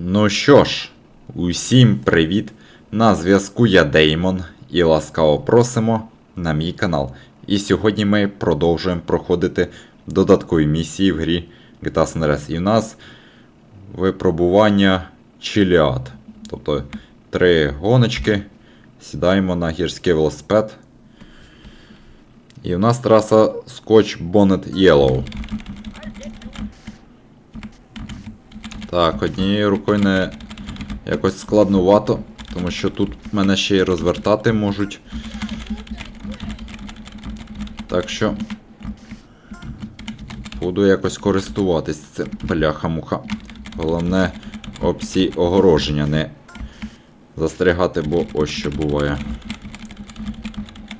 Ну що ж, усім привіт! На зв'язку я Деймон і ласкаво просимо на мій канал. І сьогодні ми продовжуємо проходити додаткові місії в грі GTA San. І в нас випробування чиліат. Тобто три гоночки. Сідаємо на гірський велосипед. І в нас траса Scotch Bonnet Yellow. Так, однією рукою не якось складнувато, тому що тут мене ще й розвертати можуть. Так що буду якось користуватись цим бляха-муха. Головне об всі огороження не застрягати, бо ось що буває.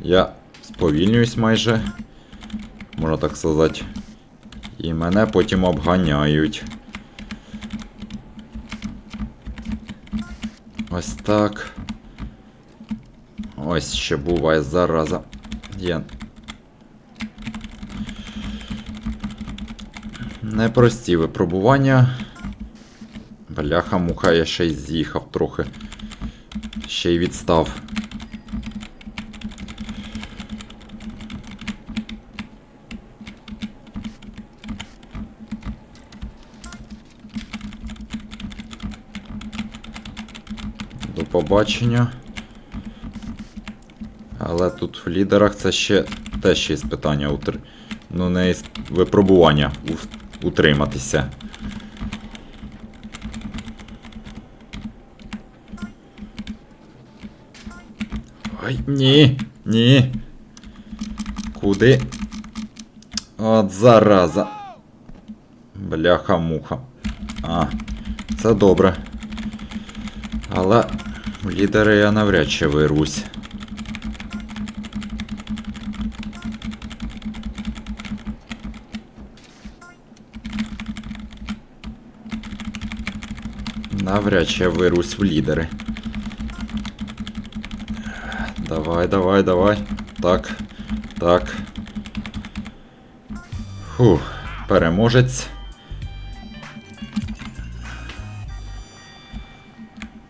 Я сповільнююсь майже, можна так сказати. І мене потім обганяють. Ось так. Ось ще буває зараза. Є. Непрості випробування. Бляха-муха, я ще й з'їхав трохи. Ще й відстав. До побачення. Але тут в лідерах це ще теж є питання утр... Ну, не із- випробування утриматися. Ой, ні, ні. Куди? От зараза. Бляха-муха. А, це добре. Але в лідери я навряд чи вирвусь. Навряд чи я вирвусь в лідери. Давай, давай, давай. Так. Так. Фух, переможець.